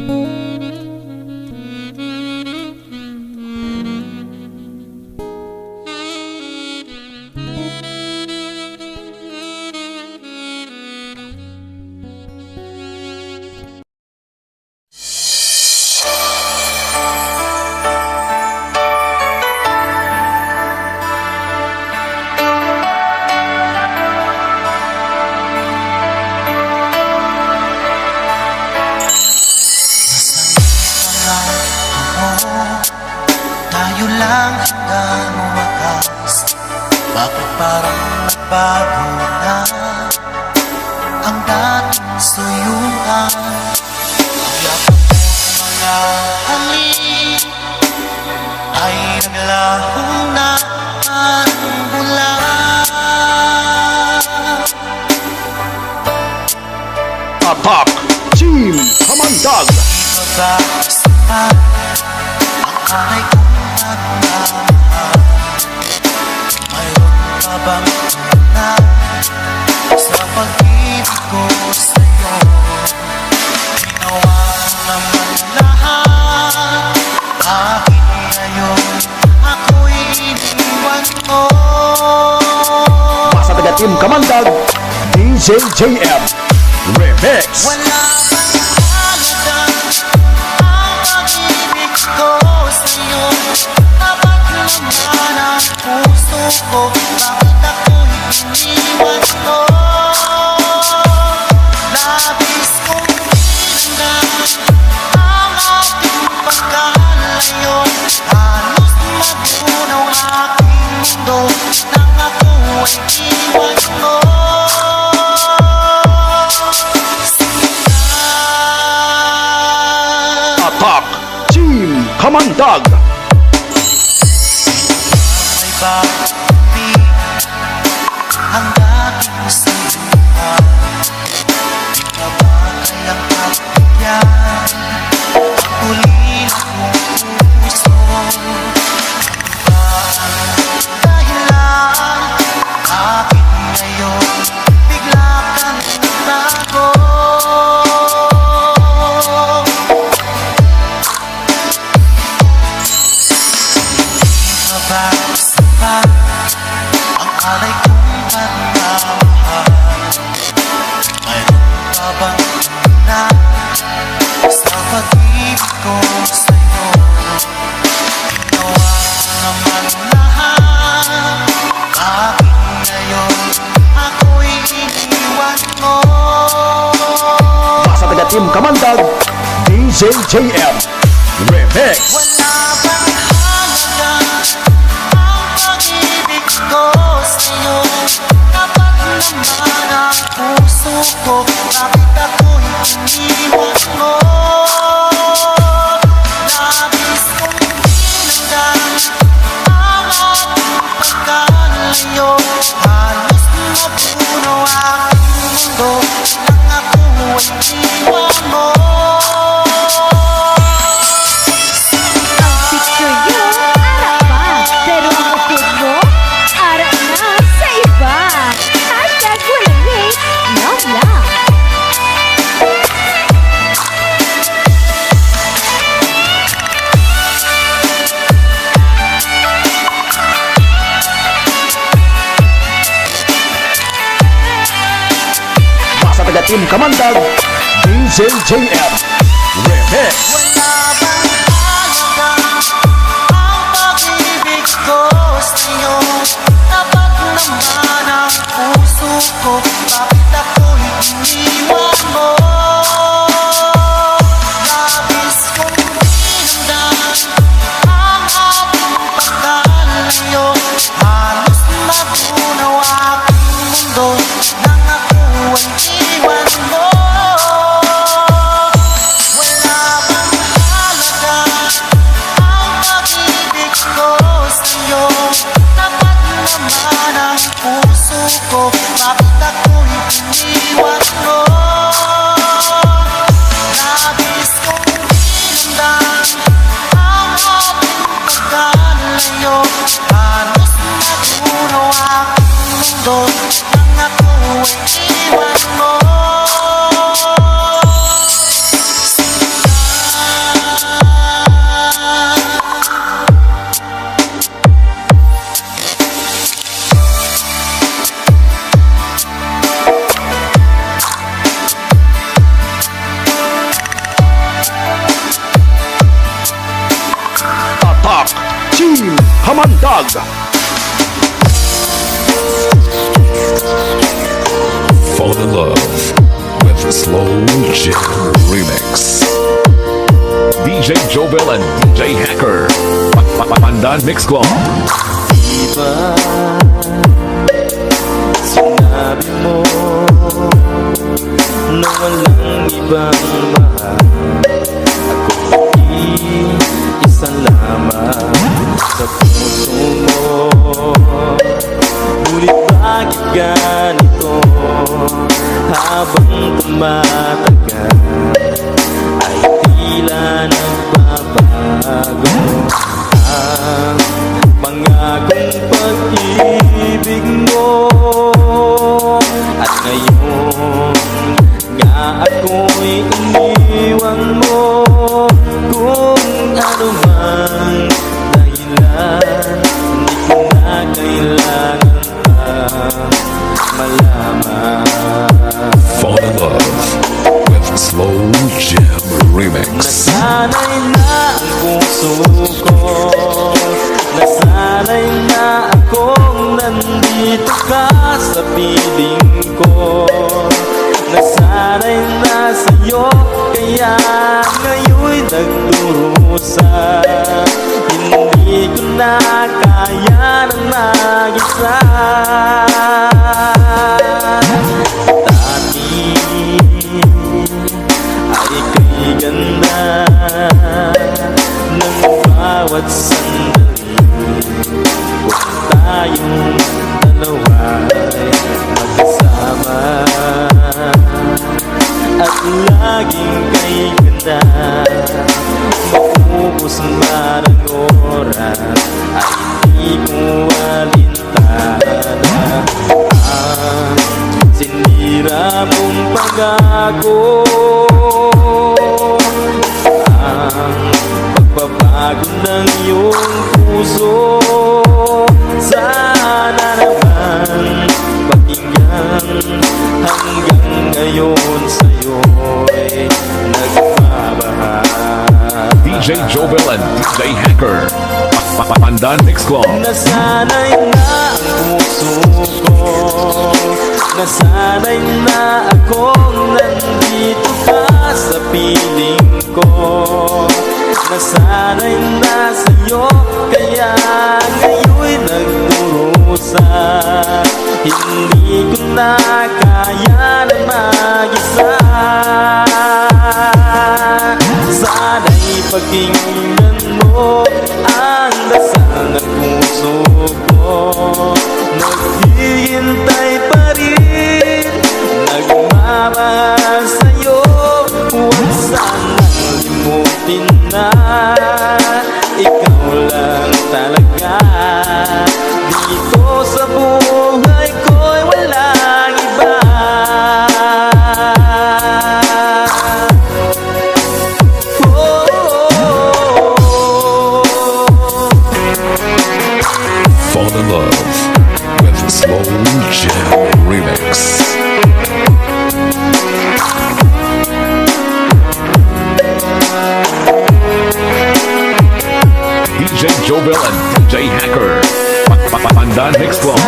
Música nagbago na Ang dating suyuan Ang yakap mga Ay naglahong na ang bula Attack Team Kamandag. Ibabasa Ang alay kong nagmamahal Mayroon ka bang Team Kamandag DJ JM Remix Team Kamandag May bakit ang dating sinuha Di ka ba kayang pagbigyan ang alay kong pagmamahal Mayroon ka bang sa pag-ibig ko sa'yo Ginawa naman ako'y iniwan mo Sa taga Team Kamandag DJ JM Remix Wala puso ko Team Kamandag DJ JM Remix. Wala bang halaga ang pag-ibig ko sa'yo Dapat naman Mandag. Fall in love with Slow Jam Remix. DJ Jovel and DJ Hacker. Pa- pa- Pandan Mix Club. Iba Sinabi mo Na walang ibang mahal Ako isa lamang Sa puso mo Ngunit bakit ganito Habang tumatagal Ay tila nagbabago. Ang pangakong pag-ibig mo malaman Fall in with Slow Jam Remix. Nasanay na ang puso ko Nasanay na akong nandito ka sa piling ko. Nasanay na sa'yo Kaya ngayon'y nagdurusa Hindi ko na ngayon sa'yo'y nagmamahal DJ Jovel and DJ Hacker. Pa- pa- Pandan Mix Club. Nasanay na ang puso ko Nasanay na akong nandito ka sa piling ko Nasanay na sa'yo kaya ngayon'y nagdurusa Hindi ko na na Ikaw lang talaga. Dito DJ Jovel and DJ Hacker. Pa- pa- pa- Pandan Mix Club.